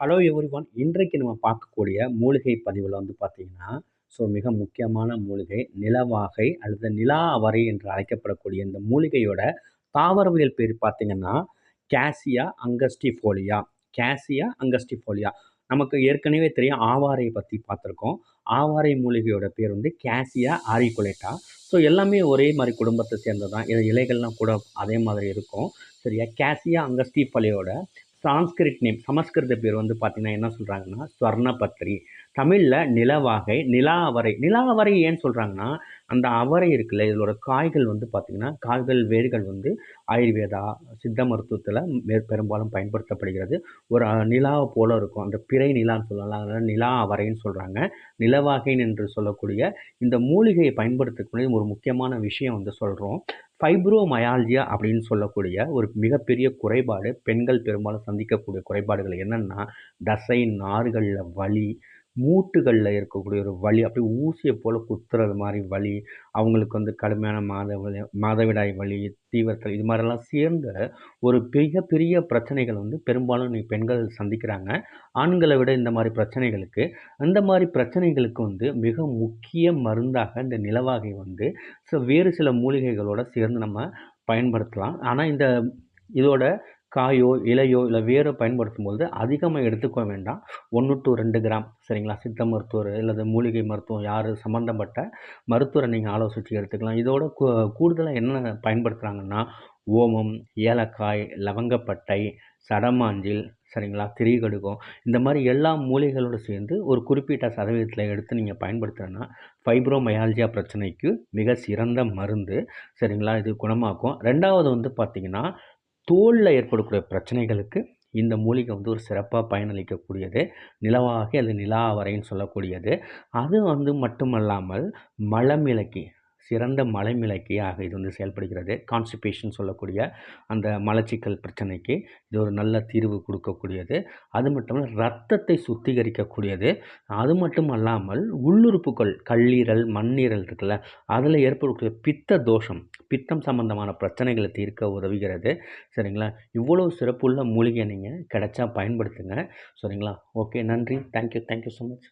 Hello every one இன்றைக்கு நம்ம பார்க்கக்கூடிய மூலிகை பதிவில் வந்து பார்த்திங்கன்னா ஸோ மிக முக்கியமான மூலிகை நிலவாகை அல்லது நிலா அவரை என்று அழைக்கப்படக்கூடிய இந்த மூலிகையோட தாவரவியல் பேர் பார்த்திங்கன்னா கேசியா அங்கஸ்டிஃபோலியா கேசியா அங்கஸ்டிஃபோலியா நமக்கு ஏற்கனவே தெரியும் ஆவாரை பற்றி பார்த்துருக்கோம். ஆவாரை மூலிகையோட பேர் வந்து கேசியா ஆரிகுலேட்டா ஸோ எல்லாமே ஒரே மாதிரி குடும்பத்தை சேர்ந்தது தான் இலைகள்லாம் கூட அதே மாதிரி இருக்கும். சரியா? கேசியா அங்கஸ்டிஃபோலியோட சான்ஸ்கிரிட் நேம் சமஸ்கிருத பேர் வந்து பார்த்திங்கன்னா என்ன சொல்கிறாங்கன்னா ஸ்வர்ணபத்ரி. தமிழில் நிலவாகை நிலா அவரை. நிலா அவரை ஏன்னு சொல்கிறாங்கன்னா அந்த அவரை இருக்குல்ல இதோட காய்கள் வந்து பார்த்திங்கன்னா காய்கள் வேர்கள் வந்து ஆயுர்வேதா சித்த மருத்துவத்தில் பெரும்பாலும் பயன்படுத்தப்படுகிறது. ஒரு நிலாவை போல் இருக்கும். அந்த பிறை நிலான்னு சொல்லலாம். அதனால் நிலா அவரைன்னு சொல்கிறாங்க நிலவாகைன்னு என்று சொல்லக்கூடிய இந்த மூலிகையை பயன்படுத்தக்கூடிய ஒரு முக்கியமான விஷயம் வந்து சொல்கிறோம் ஃபைப்ரோமயால்ஜியா அப்படின்னு சொல்லக்கூடிய ஒரு மிகப்பெரிய குறைபாடு பெண்கள் பெரும்பாலும் சந்திக்கக்கூடிய குறைபாடுகள் என்னென்னா தசை நார்களில் வலி மூட்டுகளில் இருக்கக்கூடிய ஒரு வலி அப்படி ஊசியை போல் குத்துறது மாதிரி வலி அவங்களுக்கு வந்து கடுமையான மாத வலி மாதவிடாய் வலி தீவிரத்தல் இது மாதிரிலாம் சேர்ந்த ஒரு பெரிய பெரிய பிரச்சனைகள் வந்து பெரும்பாலும் நீ பெண்கள் சந்திக்கிறாங்க. ஆண்களை விட இந்த மாதிரி பிரச்சனைகளுக்கு அந்த மாதிரி பிரச்சனைகளுக்கு வந்து மிக முக்கிய மருந்தாக இந்த நிலவாகை வந்து ஸோ வேறு சில மூலிகைகளோடு சேர்ந்து நம்ம பயன்படுத்தலாம். ஆனால் இந்த இதோட காயோ இலையோ இல்லை வேரோ பயன்படுத்தும் போது அதிகமாக எடுத்துக்க வேண்டாம். ஒன்று டு ரெண்டு கிராம் சரிங்களா? சித்த மருத்துவர் அல்லது மூலிகை மருத்துவம் யார் சம்மந்தப்பட்ட மருத்துவரை நீங்கள் ஆலோசித்து எடுத்துக்கலாம். இதோட கூடுதலாக என்ன பயன்படுத்துகிறாங்கன்னா ஓமம் ஏலக்காய் லவங்கப்பட்டை சடமாஞ்சில் சரிங்களா? திரிகடுகம் இந்த மாதிரி எல்லா மூலிகளோடு சேர்ந்து ஒரு குறிப்பிட்ட சதவீதத்தில் எடுத்து நீங்கள் பயன்படுத்துகிறேன்னா ஃபைப்ரோமயால்ஜியா பிரச்சனைக்கு மிக சிறந்த மருந்து சரிங்களா? இது குணமாக்கும். ரெண்டாவது வந்து பார்த்திங்கன்னா தோலில் ஏற்படக்கூடிய பிரச்சனைகளுக்கு இந்த மூலிகை வந்து ஒரு சிறப்பாக பயனளிக்கக்கூடியது. நிலவாகி அது நிலாவரைன்னு சொல்லக்கூடியது. அது வந்து மட்டுமல்லாமல் மலமிளக்கி சிறந்த மலைமிளக்கியாக இது வந்து செயல்படுகிறது. கான்ஸ்டிபேஷன் சொல்லக்கூடிய அந்த மலச்சிக்கல் பிரச்சனைக்கு இது ஒரு நல்ல தீர்வு கொடுக்கக்கூடியது. அது மட்டும் ரத்தத்தை சுத்திகரிக்கக்கூடியது. அது மட்டும் அல்லாமல் உள்ளுறுப்புகள் கல்லீரல் மண்ணீரல் இருக்குல்ல அதில் ஏற்படக்கூடிய பித்த தோஷம் பித்தம் சம்பந்தமான பிரச்சனைகளை தீர்க்க உதவுகிறது. சரிங்களா? இவ்வளோ சிறப்புள்ள மூலிகை நீங்கள் கிடைச்சா பயன்படுத்துங்க. சரிங்களா? ஓகே நன்றி. Thank you thank you so much